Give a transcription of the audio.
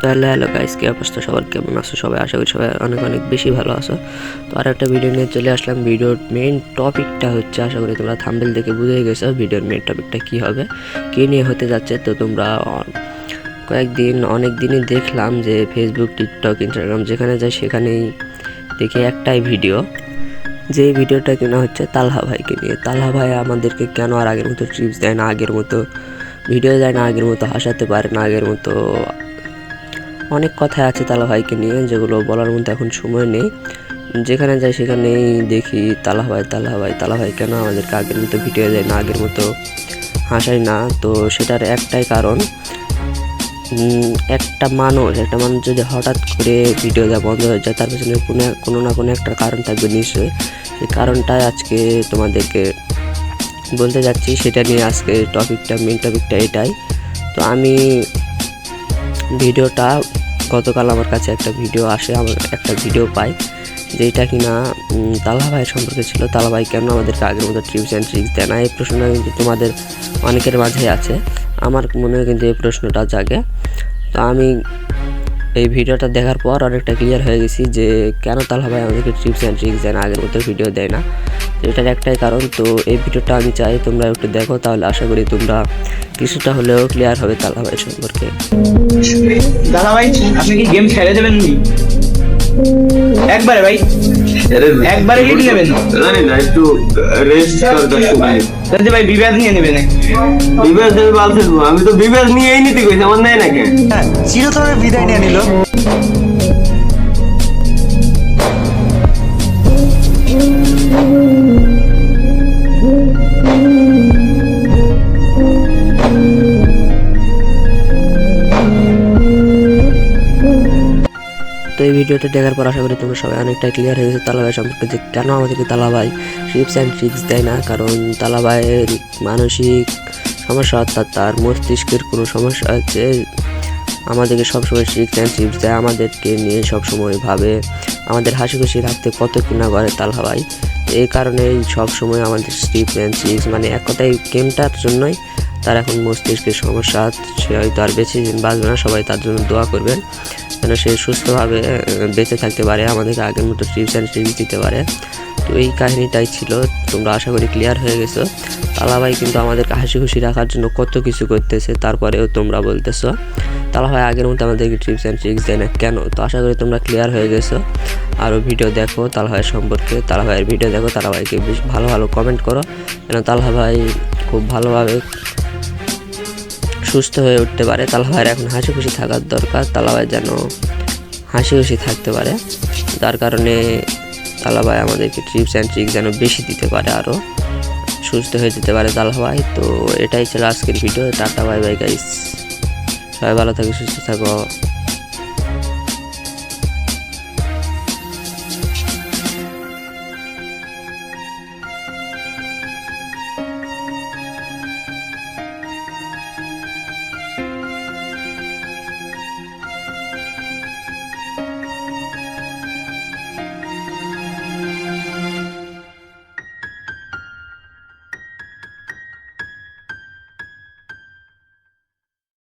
তো hello guys কি অবস্থা? সবার কেমন আছো? সবাই আশা করি সবাই অনেক অনেক বেশি ভালো আছো। তো আর একটা ভিডিও নিয়ে চলে আসলাম। ভিডিওর মেইন টপিকটা হচ্ছে, আশা করি তোমরা থাম্বেল দেখে বুঝে গেছো ভিডিওর মেইন টপিকটা কি হবে, কি নিয়ে হতে যাচ্ছে। তো তোমরা কয়েকদিন অনেক দিনই দেখলাম যে ফেসবুক টিকটক ইনস্টাগ্রাম যেখানে যাই সেখানেই দেখি একটাই ভিডিও যে ভিডিওটা কেনা হচ্ছে তালহা ভাইকে নিয়ে। তালহা ভাই আমাদেরকে কেন আর আগের মতো ট্রিপস দেয় না, আগের মতো ভিডিও দেয় না, আগের মতো হাসাতে পারে না, আগের মতো অনেক কথা আছে তালা ভাইকে নিয়ে, যেগুলো বলার মধ্যে এখন সময় নেই। যেখানে যাই সেখানেই দেখি তালা ভাই তালা ভাই তালা ভাই কেন আমাদেরকে আগের মতো ভিডিও দেয় না, আগের মতো হাসায় না? তো সেটার একটাই কারণ একটা মানুষ একটা মানুষ যদি হঠাৎ করে ভিডিও দেওয়া বন্ধ হয়ে যায়, তার পেছনে কোনো কোনো না কোনো একটা কারণ থাকবে নিশ্চয়ই। সেই কারণটাই আজকে তোমাদেরকে বলতে যাচ্ছি, সেটা নিয়ে আজকে টপিকটা মেন টপিকটা এটাই। তো আমি ভিডিওটা, গতকাল আমার কাছে একটা ভিডিও আসে, আমার একটা ভিডিও পাই যেটা কিনা না তালা ভাইয়ের সম্পর্কে ছিল। তালা ভাই কেন আমাদেরকে আগের মতো টিপস অ্যান্ড ট্রিক্স দেয় না? এই প্রশ্নটা কিন্তু তোমাদের অনেকের মাঝে আছে। আমার মনে হয় কিন্তু এই প্রশ্নটা জাগে। তো আমি এই ভিডিওটা দেখার পর অনেকটা ক্লিয়ার হয়ে গেছি যে কেন তালা ভাই আমাদেরকে ট্রিপস অ্যান্ড ট্রিক্স দেয় না, আগের মতো ভিডিও দেয় না। তো এটার একটাই কারণ, তো এই ভিডিওটা আমি চাই তোমরা একটু দেখো, তাহলে আশা করি তোমরা কিছুটা হলেও ক্লিয়ার হবে তালা ভাই সম্পর্কে। দাদা ভাই, আপনি কি গেম খেলে দেবেন একবারে ভাই। একবারে লিড নেবেন। জানি না একটু রেস্ট দরকার সময় তাহলে ভাই বিবেক নিয়ে নেবেন বিবেক দেবে বলছ আমি তো বিবেক নিয়েই নিতে কইছি আমার নাই নাকি হ্যাঁ, চিরতরে বিদায় নিয়ে নিল। তো এই ভিডিওটা দেখার পর আশা করি তোমরা সবাই অনেকটা ক্লিয়ার হয়ে গেছে। তালাবাই সম্পর্কে যে কেন আমাদেরকে তালাবাই টিপস অ্যান্ড ট্রিক্স দেয় না? কারণ তালাবাইয়ের মানসিক সমস্যা অর্থাৎ তার মস্তিষ্কের কোনো সমস্যা আছে আমাদেরকে সবসময় ট্রিক্স অ্যান্ড টিপস দেয়, আমাদেরকে নিয়ে সবসময় ভাবে, আমাদের হাসি খুশি রাখতে কত কিনা করে তালাবাই। এই কারণেই সবসময় আমাদের টিপস অ্যান্ড ট্রিক্স মানে এক কথায় গেমটার জন্যই তার এখন মস্তিষ্কের সমস্যা, সে হয়তো আর বেশি দিন বাঁচবে না, সবাই তার জন্য দোয়া করবেন। যেন সে সুস্থভাবে বেঁচে থাকতে পারে, আমাদেরকে আগের মতো ট্রিপস অ্যান্ড ট্রিক্স দিতে পারে। তো এই কাহিনীটাই ছিল, তোমরা আশা করি ক্লিয়ার হয়ে গেছো। তালাভাই কিন্তু আমাদেরকে হাসি খুশি রাখার জন্য কত কিছু করতেছে, তারপরেও তোমরা বলতেছো। তালাভাই আগের মতো আমাদেরকে ট্রিপস অ্যান্ড ট্রিক্স দেয় না। কেন? তো আশা করি তোমরা ক্লিয়ার হয়ে গেছো। আরও ভিডিও দেখো তালাভাইয়ের সম্পর্কে। তালাভাইয়ের ভিডিও দেখো, তালাভাইকে বেশ ভালো ভালো কমেন্ট করো। যেন তালাভাই খুব ভালোভাবে সুস্থ হয়ে উঠতে পারে। তালাভাইয়ের এখন হাসি খুশি থাকার দরকার। তালাভাই যেন হাসি খুশি থাকতে পারে। যার কারণে তালাভাই আমাদেরকে ট্রিপস অ্যান্ড ট্রিক্স যেন বেশি দিতে পারে আরও সুস্থ হয়ে যেতে পারে তালাবাই তো এটাই ছিল আজকের video tata bye bye guys সবাই ভালো থাকো, সুস্থ থাকো।